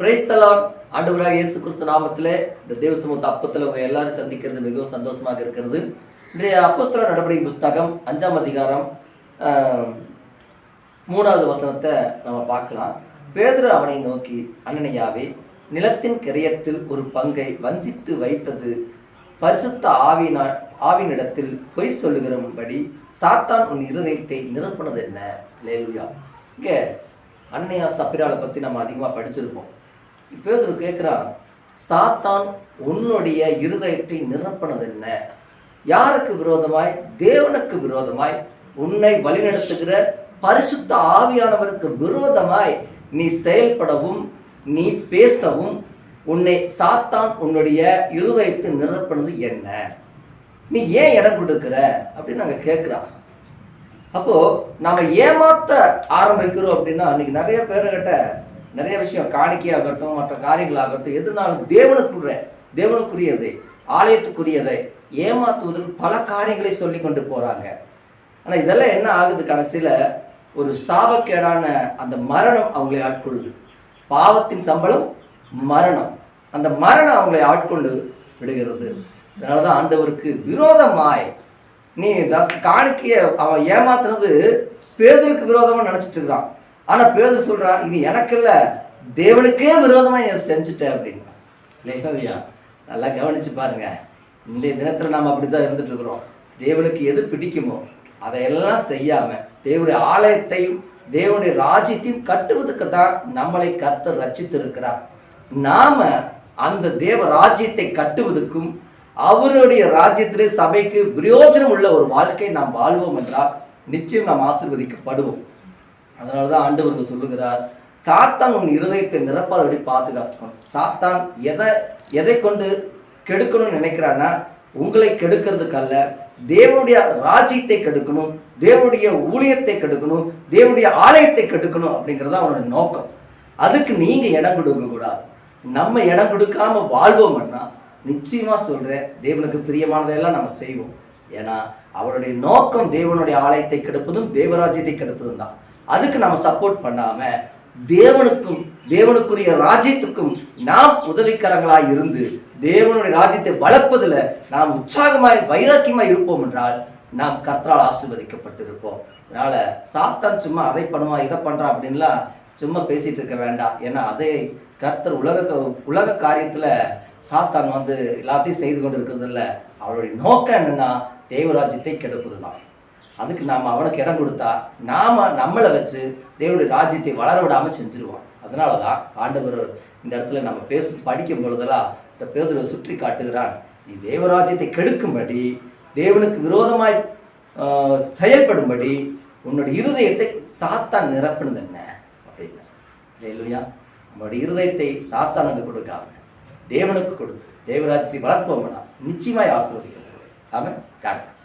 பிரைஸ்தலான் ஆண்டவராக இயேசு கிறிஸ்து நாமத்திலே இந்த தேவசமூத்த அப்பத்தில் உங்கள் எல்லாரும் சந்திக்கிறது மிகவும் சந்தோஷமாக இருக்கிறது. இன்றைய அப்போஸ்தல நடவடிக்கை புஸ்தகம் அஞ்சாம் அதிகாரம் மூணாவது வசனத்தை நம்ம பார்க்கலாம். பேதுரு அவனை நோக்கி அண்ணனையாவே நிலத்தின் கிரையத்தில் ஒரு பங்கை வஞ்சித்து வைத்தது. பரிசுத்த ஆவினா ஆவினிடத்தில் பொய் சொல்லுகிறபடி சாத்தான் உன் இருதயத்தை நிரப்புனது என்ன? லேலுயா இங்கே அன்னையா சப்பிராலை பற்றி நம்ம அதிகமாக படிச்சிருப்போம். பேதுரு கேட்குறான் சாத்தான் உன்னுடைய இருதயத்தை நிரப்பினது என்ன யாருக்கு விரோதமாய்? தேவனுக்கு விரோதமாய். உன்னை வழிநடத்துகிற பரிசுத்த ஆவியானவருக்கு விரோதமாய் நீ செயல்படவும் நீ பேசவும் உன்னை சாத்தான் உன்னுடைய இருதயத்தை நிரப்பினது என்ன? நீ ஏன் இடம் கொடுக்கிற? அப்படின்னு நாங்கள் கேட்குறோம் அப்போ நாம் ஏமாத்த ஆரம்பிக்கிறோம் அப்படின்னா இன்னைக்கு நிறைய பேர்கிட்ட நிறைய விஷயம் காணிக்கையாகட்டும் மற்ற காரியங்களாகட்டும் எதுனாலும் தேவனுக்குரிய தேவனுக்குரியதை ஆலயத்துக்குரியதை ஏமாத்துவதற்கு பல காரியங்களை சொல்லி கொண்டு போகிறாங்க ஆனால் இதெல்லாம் என்ன ஆகுது கடைசியில்? ஒரு சாபக்கேடான அந்த மரணம் அவங்களை ஆட்கொள்ளுது பாவத்தின் சம்பளம் மரணம். அந்த மரணம் அவங்களை ஆட்கொண்டு விடுகிறது. அதனாலதான் ஆண்டவருக்கு விரோதமாய் நீ தஸ் காணிக்கைய அவன் ஏமாத்துனது பேதலுக்கு விரோதமாக நினச்சிட்டு இருக்கிறான் ஆனா பேதர் சொல்றான் இது எனக்கு இல்ல தேவனுக்கே விரோதமா நீ அதை செஞ்சுட்ட அப்படின்னா இல்லையா நல்லா கவனிச்சு பாருங்க. இன்றைய தினத்துல நாம் அப்படிதான் இருந்துட்டு இருக்கிறோம். தேவனுக்கு எது பிடிக்குமோ அதையெல்லாம் செய்யாம தேவனுடைய ஆலயத்தையும் தேவனுடைய ராஜ்யத்தையும் கட்டுவதற்கு தான் நம்மளை கர்த்தர் ரச்சித்து இருக்கிறார் நாம அந்த தேவ ராஜ்யத்தை கட்டுவதற்கும் அவருடைய ராஜ்யத்திலே சபைக்கு பிரயோஜனம் உள்ள ஒரு வாழ்க்கை நாம் வாழ்வோம் என்றால் நிச்சயம் நாம் ஆசிர்வதிக்கப்படுவோம். அதனால தான் ஆண்டவருக்கு சொல்லுகிறார் சாத்தான் உன் இருதயத்தை நிரப்பாதபடி பாதுகாத்துக்கணும் சாத்தான் எதை எதை கொண்டு கெடுக்கணும்னு நினைக்கிறான்னா உங்களை கெடுக்கிறதுக்கு அல்ல தேவனுடைய ராஜ்யத்தை கெடுக்கணும் தேவனுடைய ஊழியத்தை கெடுக்கணும் தேவனுடைய ஆலயத்தை கெடுக்கணும் அப்படிங்கிறது அவனோட நோக்கம். அதுக்கு நீங்கள் இடம் கொடுக்க கூடாது. நம்ம இடம் கொடுக்காம வாழ்வோம்னா நிச்சயமாக சொல்கிறேன் தேவனுக்கு பிரியமானதையெல்லாம் நம்ம செய்வோம். ஏன்னா அவருடைய நோக்கம் தேவனுடைய ஆலயத்தை கெடுப்பதும் தேவராஜ்யத்தை கெடுப்பதும் தான் அதுக்கு நம்ம சப்போர்ட் பண்ணாம தேவனுக்கும் தேவனுக்குரிய ராஜ்யத்துக்கும் நாம் உதவிக்கரங்களாய் இருந்து தேவனுடைய ராஜ்யத்தை வளர்ப்பதில் நாம் உற்சாகமாய் வைராக்கியமாய் இருப்போம் என்றால் நாம் கர்த்தரால் ஆசீர்வதிக்கப்பட்டிருப்போம். அதனால சாத்தான் சும்மா அதை பண்ணுவான் இதை பண்ணுறான் அப்படின்லாம் சும்மா பேசிட்டு இருக்க வேண்டாம். ஏன்னா அதே கர்த்தர் உலக உலக காரியத்துல சாத்தான் வந்து எல்லாத்தையும் செய்து கொண்டு இருக்கிறது இல்லை அவருடைய நோக்கம் என்னன்னா தேவராஜ்யத்தை கெடுப்பது தான் அதுக்கு நாம் அவனுக்கு இடம் கொடுத்தா நாம நம்மளை வச்சு தேவனுடைய ராஜ்யத்தை வளர விடாமல் செஞ்சுருவான் அதனால தான் ஆண்டவர் இந்த இடத்துல நம்ம பேசும் படிக்கும் பொழுதெல்லாம் இந்த பேதரை சுற்றி காட்டுகிறான் நீ தேவராஜ்யத்தை கெடுக்கும்படி தேவனுக்கு விரோதமாய் செயல்படும்படி உன்னுடைய இருதயத்தை சாத்தான் நிரப்புனது என்ன? அப்படின்னு இல்லையா நம்மளுடைய இருதயத்தை சாத்தானுக்கு கொடுக்காம தேவனுக்கு கொடுத்து தேவராஜ்யத்தை வளர்ப்போம்னா நிச்சயமாய் ஆசீர்வதிக்கப்படும் ஆமாம் காட்